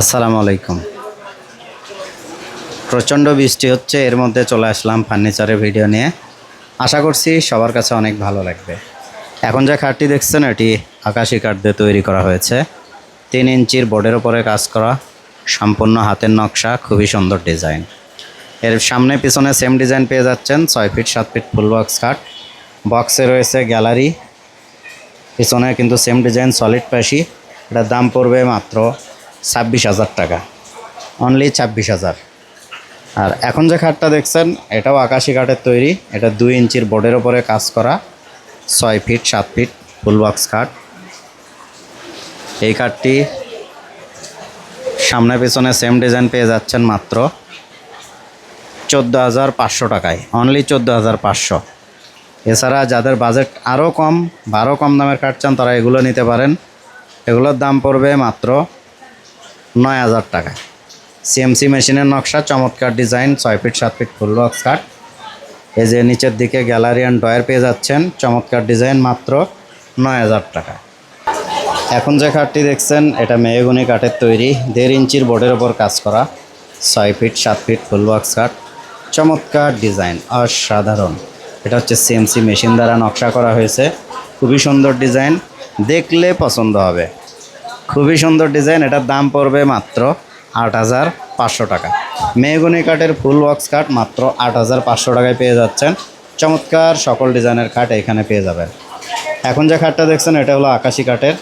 আসসালামু আলাইকুম। প্রচণ্ড বৃষ্টি হচ্ছে, এর মধ্যে চলে আসলাম ফার্নিচারের ভিডিও নিয়ে। আশা করছি সবার কাছে অনেক ভালো লাগবে। এখন যে খাটটি দেখছেন, এটি আকাশি কাঠ দিয়ে তৈরি করা হয়েছে। তিন ইঞ্চির বোর্ডের ওপরে কাজ করা, সম্পূর্ণ হাতের নকশা, খুবই সুন্দর ডিজাইন। এর সামনে পিছনে সেম ডিজাইন পেয়ে যাচ্ছেন, ছয় ফিট, সাত ফিট ফুল বক্স কাঠ বক্সে রয়েছে গ্যালারি, পিছনে কিন্তু সেম ডিজাইন সলিড প্যাশি এটার দাম পড়বে মাত্র ছাব্বিশ হাজার টাকা। অনলি ছাব্বিশ হাজার। আর এখন যে খাটটা দেখছেন, এটাও আকাশি কাঠের তৈরি। এটা দুই ইঞ্চির বোর্ডের ওপরে কাজ করা। ছয় ফিট সাত ফিট ফুল বক্স খাট। এই কাঠটি সামনে পিছনে সেম ডিজাইন পেয়ে যাচ্ছেন মাত্র চোদ্দ হাজার পাঁচশো টাকায়। অনলি চোদ্দ হাজার পাঁচশো। এছাড়া যাদের বাজেট আরও কম বা আরও কম দামের কাঠ চান, তারা এগুলো নিতে পারেন। এগুলোর দাম পড়বে মাত্র নয় হাজার টাকা সিএমসি মেশিনের নকশা, চমৎকার ডিজাইন, ছয় ফিট, সাত ফিট ফুল বক্স কাঠ এই যে নিচের দিকে গ্যালারি অ্যান্ড ডয়ার পেয়ে যাচ্ছেন, চমৎকার ডিজাইন মাত্র নয় হাজার টাকা এখন যে কাঠটি দেখছেন, এটা মেয়েগুনি কাঠের তৈরি, দেড় ইঞ্চির বোর্ডের ওপর কাজ করা, ছয় ফিট, সাত ফিট ফুল বক্স কাঠ চমৎকার ডিজাইন, অসাধারণ। এটা হচ্ছে সিএমসি মেশিন দ্বারা নকশা করা হয়েছে। খুবই সুন্দর ডিজাইন, দেখলে পছন্দ হবে। খুবই সুন্দর ডিজাইন, এটার দাম পড়বে মাত্র আট হাজার পাঁচশো টাকা। মেহগুনি কাঠের ফুল ওয়াক্স কাঠ মাত্র আট হাজার পাঁচশো টাকায় পেয়ে যাচ্ছেন। চমৎকার সকল ডিজাইনের কাঠ এখানে পেয়ে যাবেন। এখন যে খাটটা দেখছেন, এটা হলো আকাশি কাঠের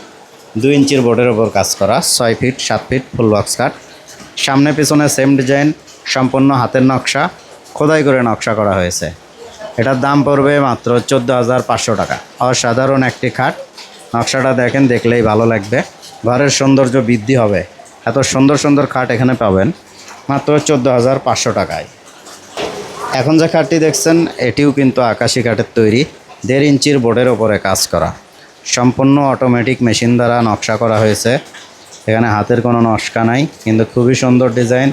দুই ইঞ্চির বোর্ডের ওপর কাজ করা, ছয় ফিট, সাত ফিট ফুল বক্স কাঠ। সামনে পিছনে সেম ডিজাইন সম্পূর্ণ হাতের নকশা, খোদাই করে নকশা করা হয়েছে। এটার দাম পড়বে মাত্র চোদ্দ হাজার পাঁচশো টাকা। অসাধারণ একটি খাট নকশাটা দেখেন, দেখলেই ভালো লাগবে। ঘরের সৌন্দর্য বৃদ্ধি হবে। এত সুন্দর সুন্দর খাট এখানে পাবেন। মাত্র চোদ্দ হাজার পাঁচশো টাকায়। এখন যে খাটটি দেখছেন, এটিও কিন্তু আকাশি কাঠের তৈরি। দেড় ইঞ্চির বোর্ডের ওপরে কাজ করা। সম্পূর্ণ অটোমেটিক মেশিন দ্বারা নকশা করা হয়েছে। এখানে হাতের কোনো নকশা নাই, কিন্তু খুবই সুন্দর ডিজাইন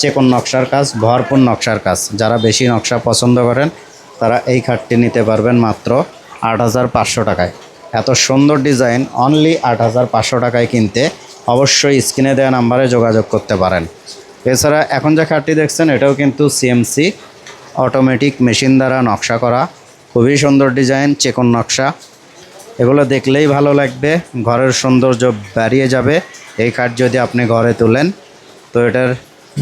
চেকন নকশার কাজ, ভরপুর নকশার কাজ। যারা বেশি নকশা পছন্দ করেন, তারা এই খাটটি নিতে পারবেন মাত্র আট হাজার পাঁচশো টাকায়। এত সুন্দর ডিজাইন অনলি আট হাজার পাঁচশো টাকায় কিনতে অবশ্যই স্ক্রিনে দেওয়া নাম্বারে যোগাযোগ করতে পারেন। এছাড়া এখন যে খাটটি দেখছেন, এটাও কিন্তু সিএমসি অটোমেটিক মেশিন দ্বারা নকশা করা, খুবই সুন্দর ডিজাইন, চেকন নকশা। এগুলো দেখলেই ভালো লাগবে, ঘরের সৌন্দর্য বাড়িয়ে যাবে। এই কাঠ যদি আপনি ঘরে তোলেন, তো এটার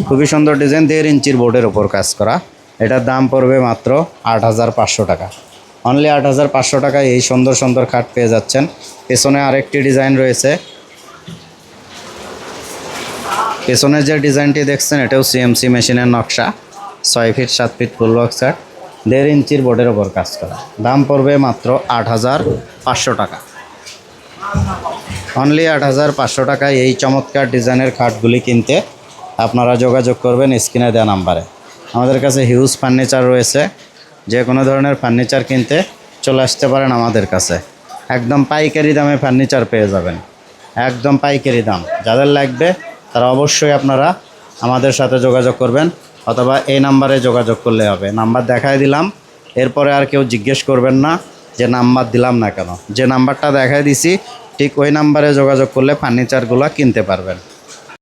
খুবই সুন্দর ডিজাইন, দেড় ইঞ্চির বোর্ডের ওপর কাজ করা। এটার দাম পড়বে মাত্র আট হাজার পাঁচশো টাকা। অনলি আট হাজার পাঁচশো টাকায় এই সুন্দর সুন্দর খাট পেয়ে যাচ্ছেন। পেছনে আরেকটি ডিজাইন রয়েছে। পেছনের যে ডিজাইনটি দেখছেন, এটাও সিএমসি মেশিনের নকশা। ছয় ফিট, সাত ফিট ফুল বক্স কাঠ দেড় ইঞ্চির বোর্ডের ওপর কাজ করা। দাম পড়বে মাত্র আট হাজার পাঁচশো টাকা। অনলি আট হাজার পাঁচশো টাকায় এই চমৎকার ডিজাইনের খাটগুলি কিনতে আপনারা যোগাযোগ করবেন স্ক্রিনে দেওয়া নাম্বারে। আমাদের কাছে হিউজ ফার্নিচার রয়েছে। যে কোনো ধরনের ফার্নিচার কিনতে চলে আসতে পারেন আমাদের কাছে। একদম পাইকারি দামে ফার্নিচার পেয়ে যাবেন। একদম পাইকারি দাম। যাদের লাগবে, তারা অবশ্যই আপনারা আমাদের সাথে যোগাযোগ করবেন অথবা এই নাম্বারে যোগাযোগ করলে হবে। নাম্বার দেখাই দিলাম, এরপরে আর কেউ জিজ্ঞেস করবেন না যে নাম্বার দিলাম না কেন। যে নাম্বারটা দেখাই দিছি, ঠিক ওই নাম্বারে যোগাযোগ করলে ফার্নিচারগুলো কিনতে পারবেন।